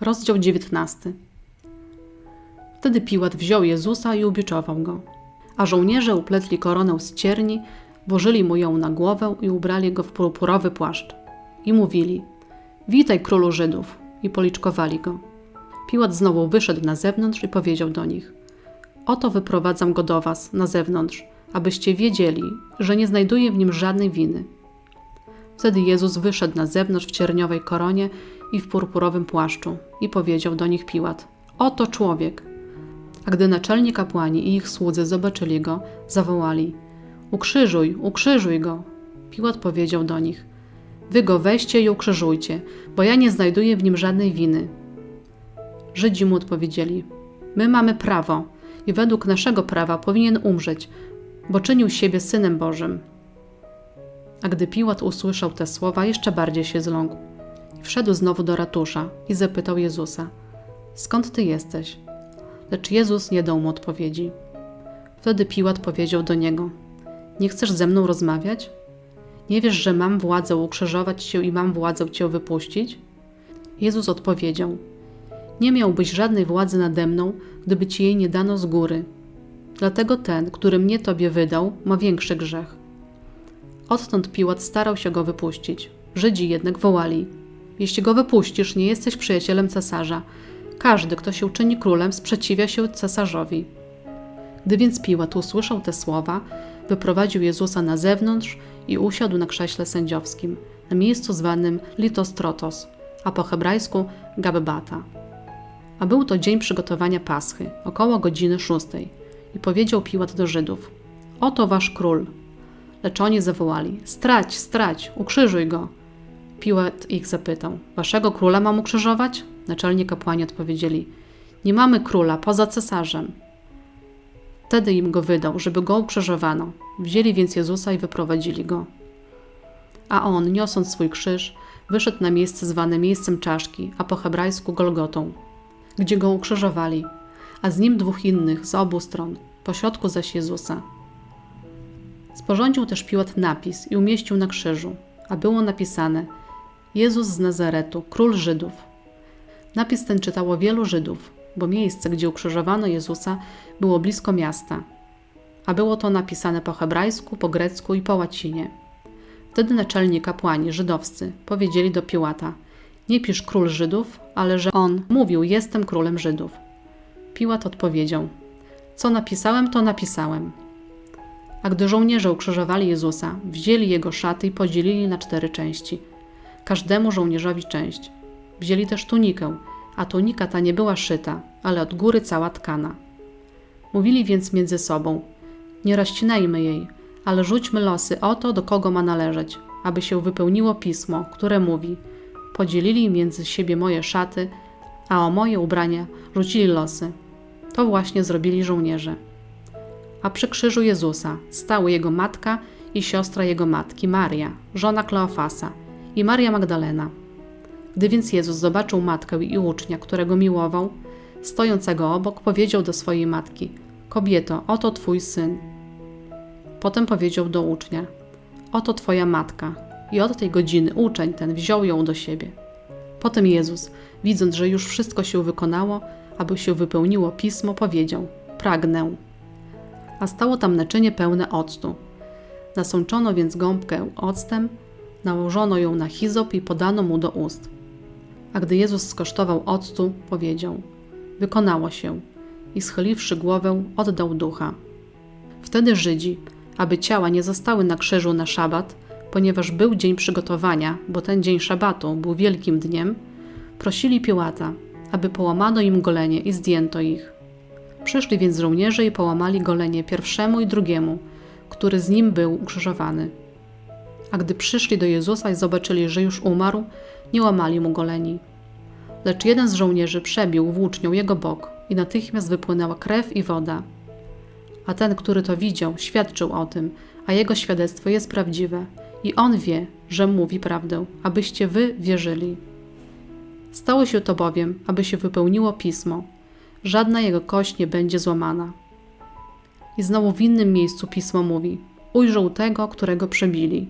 Rozdział 19. Wtedy Piłat wziął Jezusa i ubiczował go. A żołnierze upletli koronę z cierni, włożyli mu ją na głowę i ubrali go w purpurowy płaszcz. I mówili: Witaj, królu Żydów! I policzkowali go. Piłat znowu wyszedł na zewnątrz i powiedział do nich: Oto wyprowadzam go do was na zewnątrz, abyście wiedzieli, że nie znajduję w nim żadnej winy. Wtedy Jezus wyszedł na zewnątrz w cierniowej koronie i w purpurowym płaszczu i powiedział do nich Piłat: Oto człowiek! A gdy naczelni kapłani i ich słudzy zobaczyli go, zawołali: Ukrzyżuj, ukrzyżuj go! Piłat powiedział do nich: Wy go weźcie i ukrzyżujcie, bo ja nie znajduję w nim żadnej winy. Żydzi mu odpowiedzieli: My mamy prawo i według naszego prawa powinien umrzeć, bo czynił siebie synem Bożym. A gdy Piłat usłyszał te słowa, jeszcze bardziej się zląkł. Wszedł znowu do ratusza i zapytał Jezusa: Skąd ty jesteś? Lecz Jezus nie dał mu odpowiedzi. Wtedy Piłat powiedział do niego: Nie chcesz ze mną rozmawiać? Nie wiesz, że mam władzę ukrzyżować cię i mam władzę cię wypuścić? Jezus odpowiedział: Nie miałbyś żadnej władzy nade mną, gdyby ci jej nie dano z góry. Dlatego ten, który mnie tobie wydał, ma większy grzech. Odtąd Piłat starał się go wypuścić. Żydzi jednak wołali: Jeśli go wypuścisz, nie jesteś przyjacielem cesarza. Każdy, kto się czyni królem, sprzeciwia się cesarzowi. Gdy więc Piłat usłyszał te słowa, wyprowadził Jezusa na zewnątrz i usiadł na krześle sędziowskim, na miejscu zwanym Litostrotos, a po hebrajsku Gabbata. A był to dzień przygotowania Paschy, około godziny szóstej. I powiedział Piłat do Żydów: Oto wasz król. Lecz oni zawołali: Strać, strać, ukrzyżuj go. Piłat ich zapytał: Waszego króla mam ukrzyżować? Naczelni kapłani odpowiedzieli: Nie mamy króla poza cesarzem. Wtedy im go wydał, żeby go ukrzyżowano. Wzięli więc Jezusa i wyprowadzili go. A on, niosąc swój krzyż, wyszedł na miejsce zwane miejscem czaszki, a po hebrajsku Golgotą, gdzie go ukrzyżowali, a z nim dwóch innych z obu stron, pośrodku zaś Jezusa. Sporządził też Piłat napis i umieścił na krzyżu, a było napisane Jezus z Nazaretu, król Żydów. Napis ten czytało wielu Żydów, bo miejsce, gdzie ukrzyżowano Jezusa, było blisko miasta, a było to napisane po hebrajsku, po grecku i po łacinie. Wtedy naczelni kapłani żydowscy powiedzieli do Piłata: Nie pisz król Żydów, ale że on mówił: Jestem królem Żydów. Piłat odpowiedział: Co napisałem, to napisałem. A gdy żołnierze ukrzyżowali Jezusa, wzięli jego szaty i podzielili na cztery części. Każdemu żołnierzowi część. Wzięli też tunikę, a tunika ta nie była szyta, ale od góry cała tkana. Mówili więc między sobą: Nie rozcinajmy jej, ale rzućmy losy o to, do kogo ma należeć, aby się wypełniło pismo, które mówi: Podzielili między siebie moje szaty, a o moje ubrania rzucili losy. To właśnie zrobili żołnierze. A przy krzyżu Jezusa stały jego matka i siostra jego matki, Maria, żona Kleofasa, i Maria Magdalena. Gdy więc Jezus zobaczył matkę i ucznia, którego miłował, stojącego obok, powiedział do swojej matki: Kobieto, oto twój syn. Potem powiedział do ucznia: Oto twoja matka. I od tej godziny uczeń ten wziął ją do siebie. Potem Jezus, widząc, że już wszystko się wykonało, aby się wypełniło pismo, powiedział: Pragnę. A stało tam naczynie pełne octu. Nasączono więc gąbkę octem, nałożono ją na hizop i podano mu do ust. A gdy Jezus skosztował octu, powiedział: Wykonało się. I schyliwszy głowę, oddał ducha. Wtedy Żydzi, aby ciała nie zostały na krzyżu na szabat, ponieważ był dzień przygotowania, bo ten dzień szabatu był wielkim dniem, prosili Piłata, aby połamano im golenie i zdjęto ich. Przyszli więc żołnierze i połamali golenie pierwszemu i drugiemu, który z nim był ukrzyżowany. A gdy przyszli do Jezusa i zobaczyli, że już umarł, nie łamali mu goleni. Lecz jeden z żołnierzy przebił włócznią jego bok i natychmiast wypłynęła krew i woda. A ten, który to widział, świadczył o tym, a jego świadectwo jest prawdziwe i on wie, że mówi prawdę, abyście wy wierzyli. Stało się to bowiem, aby się wypełniło pismo. Żadna jego kość nie będzie złamana. I znowu w innym miejscu pismo mówi: Ujrzał tego, którego przebili.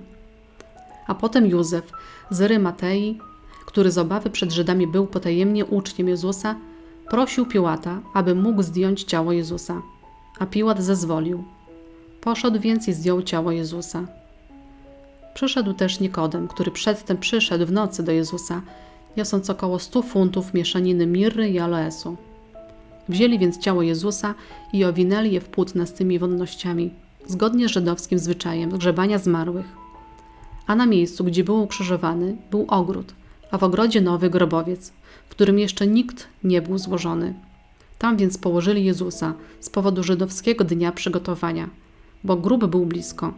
A potem Józef z Rymatei, który z obawy przed Żydami był potajemnie uczniem Jezusa, prosił Piłata, aby mógł zdjąć ciało Jezusa. A Piłat zezwolił. Poszedł więc i zdjął ciało Jezusa. Przyszedł też Nikodem, który przedtem przyszedł w nocy do Jezusa, niosąc około stu funtów mieszaniny mirry i aloesu. Wzięli więc ciało Jezusa i owinęli je w płótna z tymi wonnościami, zgodnie z żydowskim zwyczajem grzebania zmarłych. A na miejscu, gdzie był ukrzyżowany, był ogród, a w ogrodzie nowy grobowiec, w którym jeszcze nikt nie był złożony. Tam więc położyli Jezusa z powodu żydowskiego dnia przygotowania, bo grób był blisko.